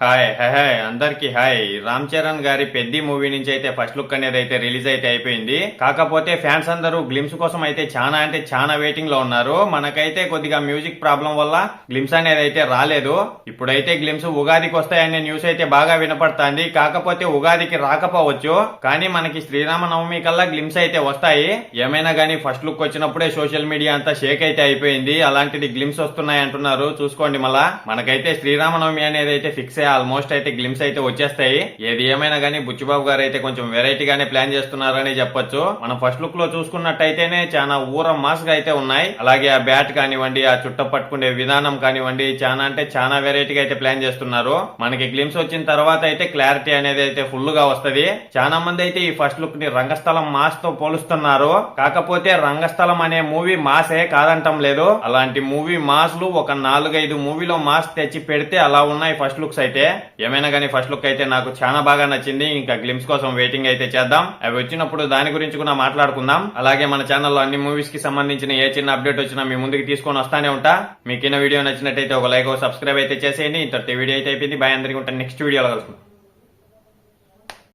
Hi hi hi అందరికి hi. Ram Charan గారి Peddi movie నుంచి అయితే ఫస్ట్ లుక్ అనేది అయితే రిలీజ్ అయితే అయిపోయింది. కాకపోతే ఫ్యాన్స్ అందరూ గ్లిమ్స్ కోసం అయితే చాలా అంటే చాలా వెయిటింగ్లో ఉన్నారు. మనకైతే కొద్దిగా మ్యూజిక్ ప్రాబ్లం వల్ల గ్లిమ్స్ అనేది అయితే రాలేదు. ఇప్పుడైతే గ్లిమ్స్ ఉగాదికి వస్తాయనే న్యూస్ అయితే బాగా వినపడుతుంది. కాకపోతే ఉగాదికి రాకపోవచ్చు. కానీ మనకి శ్రీరామనవమి కల్లా గ్లిమ్స్ అయితే వస్తాయి. ఏమైనా గానీ ఫస్ట్ లుక్ వచ్చినప్పుడే సోషల్ మీడియా అంతా షేక్ అయితే అయిపోయింది. అలాంటిది గ్లిమ్స్ వస్తున్నాయి అంటున్నారు. చూసుకోండి మళ్ళా. మనకైతే శ్రీరామనవమి అనేది అయితే ఫిక్స్ ఆల్మోస్ట్ అయితే గ్లిమ్స్ అయితే వచ్చేస్తాయి. ఏది ఏమైనా గానీ బుచ్చిబాబు గారు అయితే కొంచెం వెరైటీగానే ప్లాన్ చేస్తున్నారని చెప్పొచ్చు. మనం ఫస్ట్ లుక్లో చూసుకున్నట్టయితేనే చాలా ఊర మాస్గా అయితే ఉన్నాయి. అలాగే ఆ బ్యాట్ కానివ్వండి ఆ చుట్ట పట్టుకునే విధానం కానివ్వండి చాలా అంటే చాలా వెరైటీగా అయితే ప్లాన్ చేస్తున్నారు. మనకి గ్లిమ్స్ వచ్చిన తర్వాత అయితే క్లారిటీ అనేది అయితే ఫుల్గా వస్తది. చాలా మంది అయితే ఈ ఫస్ట్ లుక్ని రంగస్థలం మాస్తో పోలుస్తున్నారు. కాకపోతే రంగస్థలం అనే మూవీ మాసే కాదంటం లేదు. అలాంటి మూవీ మాస్లు ఒక నాలుగైదు మూవీలో మాస్ తెచ్చి పెడితే అలా ఉన్నాయి ఫస్ట్ లుక్స్ అయితే. ఏమైనా కానీ ఫస్ట్ లుక్ అయితే నాకు చాలా బాగా నచ్చింది. ఇంకా గ్లిమ్స్ కోసం వెయిటింగ్ అయితే చేద్దాం. అవి వచ్చినప్పుడు దాని గురించి కూడా మాట్లాడుకుందాం. అలాగే మన ఛానల్లో అన్ని మూవీస్కి సంబంధించిన ఏ చిన్న అప్డేట్ వచ్చినా మీ ముందుకు తీసుకొని వస్తానే ఉంటా. మీకు వీడియో నచ్చినట్టయితే ఒక లైక్ సబ్స్క్రైబ్ అయితే చేసేయండి. ఇంత వీడియో అయితే అయిపోయింది. బాయ్ అందరికీ ఉంటాను నెక్స్ట్ వీడియోలో కలుసుకుందాం.